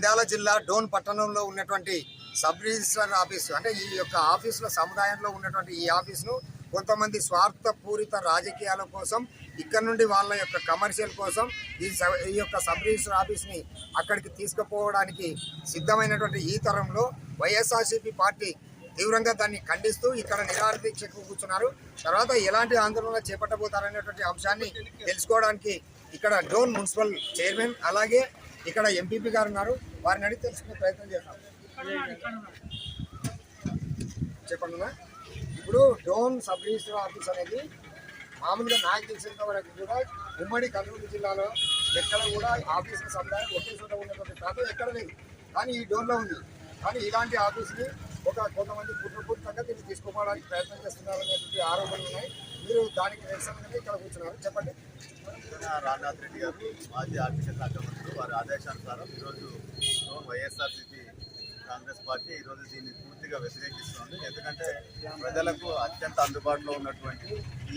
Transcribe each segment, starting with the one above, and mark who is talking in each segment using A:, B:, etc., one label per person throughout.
A: నంద్యాల జిల్లా డోన్ పట్టణంలో ఉన్నటువంటి సబ్ రిజిస్ట్రార్ ఆఫీసు అంటే ఈ యొక్క ఆఫీసులో సముదాయంలో ఉన్నటువంటి ఈ ఆఫీసును కొంతమంది స్వార్థపూరిత రాజకీయాల కోసం ఇక్కడ నుండి వాళ్ళ యొక్క కమర్షియల్ కోసం ఈ ఈ యొక్క సబ్ రిజిస్టర్ ఆఫీస్ని అక్కడికి తీసుకుపోవడానికి సిద్ధమైనటువంటి ఈ తరంలో వైఎస్ఆర్సీపీ పార్టీ తీవ్రంగా దాన్ని ఖండిస్తూ ఇక్కడ నిరాదీక్షకు కూర్చున్నారు. తర్వాత ఎలాంటి ఆందోళన చేపట్టబోతారనేటువంటి అంశాన్ని తెలుసుకోవడానికి ఇక్కడ డోన్ మున్సిపల్ చైర్మన్ అలాగే ఇక్కడ ఎంపీపీ గారు ఉన్నారు. వారిని అడిగి తెలుసుకునే ప్రయత్నం చేస్తాం చెప్పండి ఇప్పుడు డోన్ సబ్ రిజిస్టర్ ఆఫీస్ అనేది మామూలుగా నాకు తెలిసినంత వరకు కూడా ఉమ్మడి కర్నూలు జిల్లాలో ఎక్కడ కూడా ఆఫీస్ సముదాయం ఒకే చోట ఉన్నటువంటి ప్రాంతం ఎక్కడ లేదు. కానీ ఈ డోన్లో ఉంది. కానీ ఇలాంటి ఆఫీస్ని ఒక కొంతమంది కుట్రపూరితంగా దీన్ని తీసుకోవడానికి ప్రయత్నం చేస్తున్నారు అనేటువంటి ఆరోపణలు ఉన్నాయి. మీరు దానికి నిరసనగానే ఇక్కడ కూర్చున్నారు. చెప్పండి.
B: రామ్నాథ్ రెడ్డి గారు మాజీ ఆర్థిక శాఖ మంత్రులు వారి ఆదేశానుసారం ఈరోజు వైఎస్ఆర్సీపీ కాంగ్రెస్ పార్టీ ఈరోజు దీన్ని పూర్తిగా వ్యతిరేకిస్తోంది. ఎందుకంటే ప్రజలకు అత్యంత అందుబాటులో ఉన్నటువంటి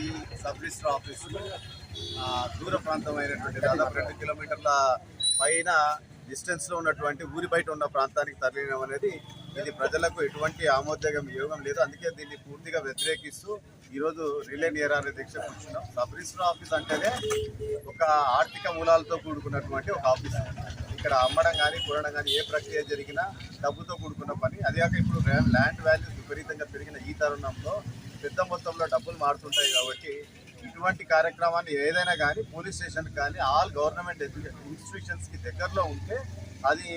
B: ఈ సబ్ రిజిస్టర్ ఆఫీసు దూర ప్రాంతమైనటువంటి దాదాపు రెండు కిలోమీటర్ల పైన డిస్టెన్స్లో ఉన్నటువంటి ఊరి బయట ఉన్న ప్రాంతానికి తరలించడం అనేది ఇది ప్రజలకు ఎటువంటి ఆమోదయోగం యోగం లేదు. అందుకే దీన్ని పూర్తిగా వ్యతిరేకిస్తూ ఈరోజు రిలే అనే దీక్ష కూర్చున్నాం. సబ్ రిజిస్టర్ ఆఫీస్ అంటేనే ఒక ఆర్థిక మూలాలతో కూడుకున్నటువంటి ఒక ఆఫీస్. ఇక్కడ అమ్మడం కానీ కొనడం కానీ ఏ ప్రక్రియ జరిగినా డబ్బుతో కూడుకున్న పని. అదేకాక ఇప్పుడు ల్యాండ్ వాల్యూస్ విపరీతంగా పెరిగిన ఈ తరుణంలో పెద్ద మొత్తంలో డబ్బులు మారుతుంటాయి కాబట్టి ఇటువంటి కార్యక్రమాన్ని ఏదైనా కానీ పోలీస్ స్టేషన్ కానీ ఆల్ గవర్నమెంట్ ఎడ్యుకేషన్కి దగ్గరలో ఉంటే అది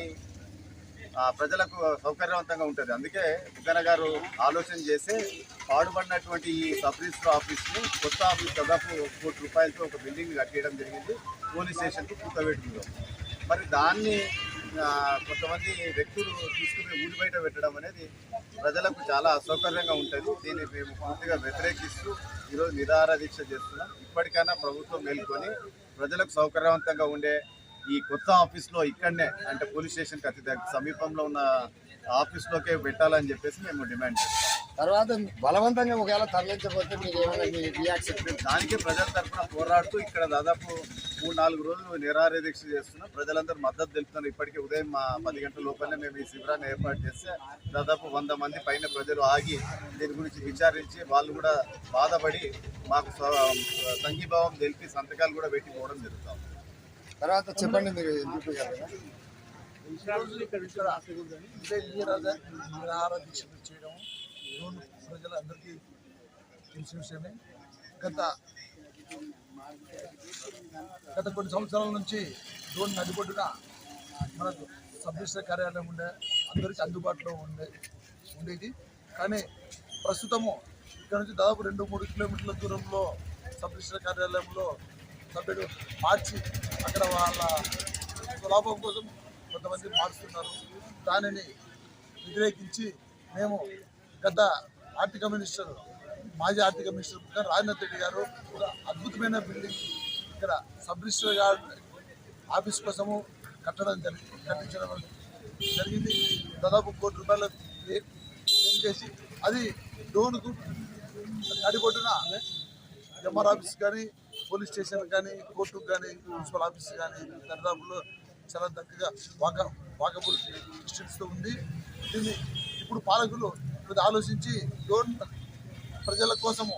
B: ప్రజలకు సౌకర్యవంతంగా ఉంటుంది. అందుకే బుగ్గన గారు ఆలోచన చేసి పాడుపడినటువంటి ఈ సబ్ రిజిస్టర్ ఆఫీస్ని కొత్త ఆఫీస్ దాదాపు కోటి రూపాయలతో ఒక బిల్డింగ్ కట్టేయడం జరిగింది. పోలీస్ స్టేషన్కి కూతబెట్టిందో మరి దాన్ని కొంతమంది వ్యక్తులు తీసుకుని ఊరి బయట పెట్టడం అనేది ప్రజలకు చాలా అసౌకర్యంగా ఉంటుంది. దీన్ని మేము పూర్తిగా వ్యతిరేకిస్తూ ఈరోజు నిరాహార దీక్ష చేస్తున్నాం. ఇప్పటికైనా ప్రభుత్వం మేల్కొని ప్రజలకు సౌకర్యవంతంగా ఉండే ఈ కొత్త ఆఫీస్లో ఇక్కడనే అంటే పోలీస్ స్టేషన్కి అతి దగ్గర సమీపంలో ఉన్న ఆఫీస్లోకే పెట్టాలని చెప్పేసి మేము డిమాండ్ చేస్తాం.
A: తర్వాత బలవంతంగా ఒకవేళ తరలించకపోతే మీరు ఏమైనా
B: దానికి ప్రజల తరఫున పోరాడుతూ ఇక్కడ దాదాపు మూడు నాలుగు రోజులు నిరాహార దీక్ష చేస్తున్నాం. ప్రజలందరూ మద్దతు తెలుపుతున్నారు. ఇప్పటికే ఉదయం మా పది గంటల లోపలనే మేము ఈ శిబిరాన్ని ఏర్పాటు చేస్తే దాదాపు వంద మంది పైన ప్రజలు ఆగి దీని గురించి విచారించి వాళ్ళు కూడా బాధపడి మాకు సంఘీభావం తెలిపి సంతకాలు కూడా పెట్టి పోవడం జరుగుతాం
A: తర్వాత చెప్పండి మీరు ఎంపీపీ
C: చేయడం లోన్ ప్రజలందరికీ తెలిసిన విషయమే గత గత కొన్ని సంవత్సరాల నుంచి లోన్ నడిపొడ్డున మనకు సబ్ కార్యాలయం ఉండే అందరికీ అందుబాటులో ఉండే ఉండేది. కానీ ప్రస్తుతము ఇక్కడ నుంచి దాదాపు రెండు మూడు కిలోమీటర్ల దూరంలో సబ్ కార్యాలయంలో సభ్యుడు మార్చి అక్కడ వాళ్ళ లాభం కోసం కొంతమంది మారుస్తున్నారు. దానిని వ్యతిరేకించి మేము గత ఆర్థిక మినిస్టర్ మాజీ ఆర్థిక మినిస్టర్ రాజనాథ్ రెడ్డి గారు ఒక అద్భుతమైన బిల్డింగ్ ఇక్కడ సబ్ రిజిస్టర్ గారు ఆఫీస్ కోసము కట్టడం జరిగింది కట్టించడం జరిగింది. దాదాపు కోటి రూపాయలు ఏం చేసి అది లోనుకు నడిబొడ్డున ఎంఆర్ ఆఫీస్ కానీ పోలీస్ స్టేషన్ కానీ కోర్టుకు కానీ మున్సిపల్ ఆఫీస్ కానీ దరిదాపుల్లో చాలా దగ్గరగా వాక వాకబుల్ డిస్టెన్స్తో ఉంది. దీన్ని ఇప్పుడు పాలకులు కొద్దిగా ఆలోచించి లోన్ ప్రజల కోసము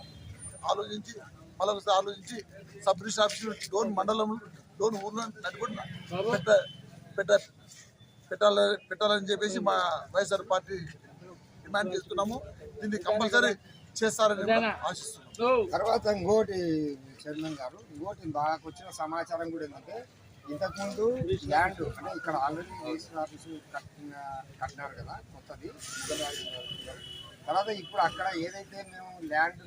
C: ఆలోచించి మళ్ళీ ఆలోచించి సబ్ రిజిస్టర్ ఆఫీస్ లోన్ మండలం లోన్ ఊర్లో నడిపడిన పెట్ట పెట్ట పెట్టాలి పెట్టాలని చెప్పేసి మా వైఎస్ఆర్ పార్టీ డిమాండ్ చేస్తున్నాము. దీన్ని కంపల్సరీ చేస్తారని ఆశిస్తున్నాం.
A: తర్వాత ఇంకోటి చైర్మన్ గారు ఇంకోటి బాగా వచ్చిన సమాచారం కూడా ఏంటంటే ఇంతకుముందు ల్యాండ్ అంటే ఇక్కడ ఆల్రెడీ రిజిస్టర్ ఆఫీసు కట్టిన కట్టినారు కదా కొత్తది తర్వాత ఇప్పుడు అక్కడ ఏదైతే మేము ల్యాండ్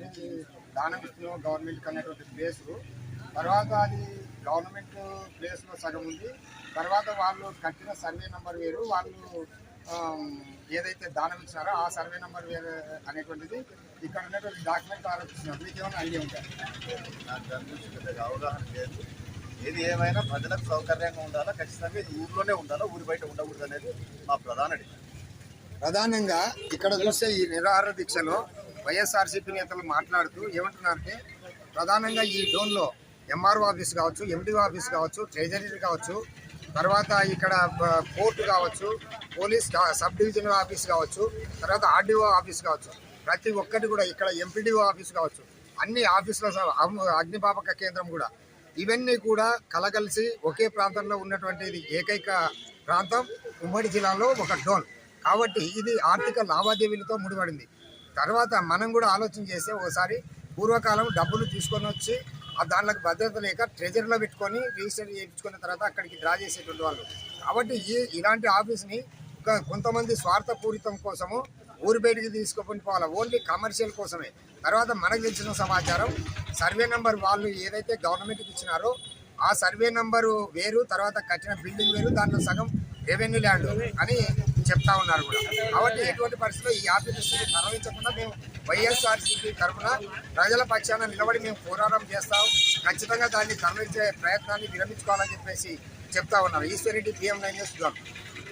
A: దానం ఇస్తున్నామో గవర్నమెంట్కి అనేటువంటి ప్లేస్ తర్వాత అది గవర్నమెంట్ ప్లేస్లో సగం ఉంది. తర్వాత వాళ్ళు కట్టిన సర్వే నెంబర్ వేరు వాళ్ళు ఏదైతే దానం ఇచ్చినారో ఆ సర్వే నెంబర్ వేరే అనేటువంటిది ఇక్కడ ఉన్నటువంటి డాక్యుమెంట్ ఆలోచిస్తున్నారు మీకు ఏమైనా ఐడియా ఉంటాయి
B: నాకు దాని గురించి పెద్దగా అవగాహన లేదు. ఏది ఏమైనా ప్రజలకు సౌకర్యంగా ఉండాలా ఖచ్చితంగా ఇది ఊర్లోనే ఉండాలా ఊరి బయట ఉండకూడదు అనేది మా ప్రధాన
A: ప్రధానంగా ఇక్కడ చూస్తే ఈ నిరాహార దీక్షలో వైఎస్ఆర్సీపీ నేతలు మాట్లాడుతూ ఏమంటున్నారంటే ప్రధానంగా ఈ డోన్లో ఎంఆర్ఓ ఆఫీస్ కావచ్చు ఎండిఓ ఆఫీస్ కావచ్చు ట్రెజరీ కావచ్చు తర్వాత ఇక్కడ కోర్టు కావచ్చు పోలీస్ సబ్ డివిజనల్ ఆఫీస్ కావచ్చు తర్వాత ఆర్డీఓ ఆఫీస్ కావచ్చు. ప్రతి ఒక్కటి కూడా ఇక్కడ ఎంపీడీఓ ఆఫీస్ కావచ్చు అన్ని ఆఫీసుల అగ్నిపాపక కేంద్రం కూడా. ఇవన్నీ కూడా కలగలిసి ఒకే ప్రాంతంలో ఉన్నటువంటిది ఏకైక ప్రాంతం ఉమ్మడి జిల్లాలో ఒక డోన్ కాబట్టి ఇది ఆర్థిక లావాదేవీలతో ముడిపడింది. తర్వాత మనం కూడా ఆలోచన చేస్తే ఒకసారి పూర్వకాలం డబ్బులు తీసుకొని వచ్చి ఆ దాంట్లోకి భద్రత లేక ట్రెజరీలో పెట్టుకొని రిజిస్టర్ చేయించుకున్న తర్వాత అక్కడికి డ్రా చేసేటువంటి వాళ్ళు. కాబట్టి ఈ ఇలాంటి ఆఫీస్ని ఒక కొంతమంది స్వార్థపూరితం కోసము ఊరి బయటికి తీసుకోకుండా పోవాలి. ఓన్లీ కమర్షియల్ కోసమే. తర్వాత మనకు తెలిసిన సమాచారం సర్వే నెంబర్ వాళ్ళు ఏదైతే గవర్నమెంట్కి ఇచ్చినారో ఆ సర్వే నెంబరు వేరు తర్వాత కట్టిన బిల్డింగ్ వేరు దాంట్లో సగం రెవెన్యూ ల్యాండ్ అని చెప్తా ఉన్నారు కూడా. కాబట్టి ఎటువంటి పరిస్థితుల్లో ఈ ఆఫీసుని తరలించకుండా మేము వైఎస్ఆర్సీపీ తరఫున ప్రజల పక్షాన నిలబడి మేము పోరాటం చేస్తాం. ఖచ్చితంగా దాన్ని తరలించే ప్రయత్నాన్ని విరమించుకోవాలని చెప్పేసి చెప్తా ఉన్నారు. Eswar Reddy PM nine news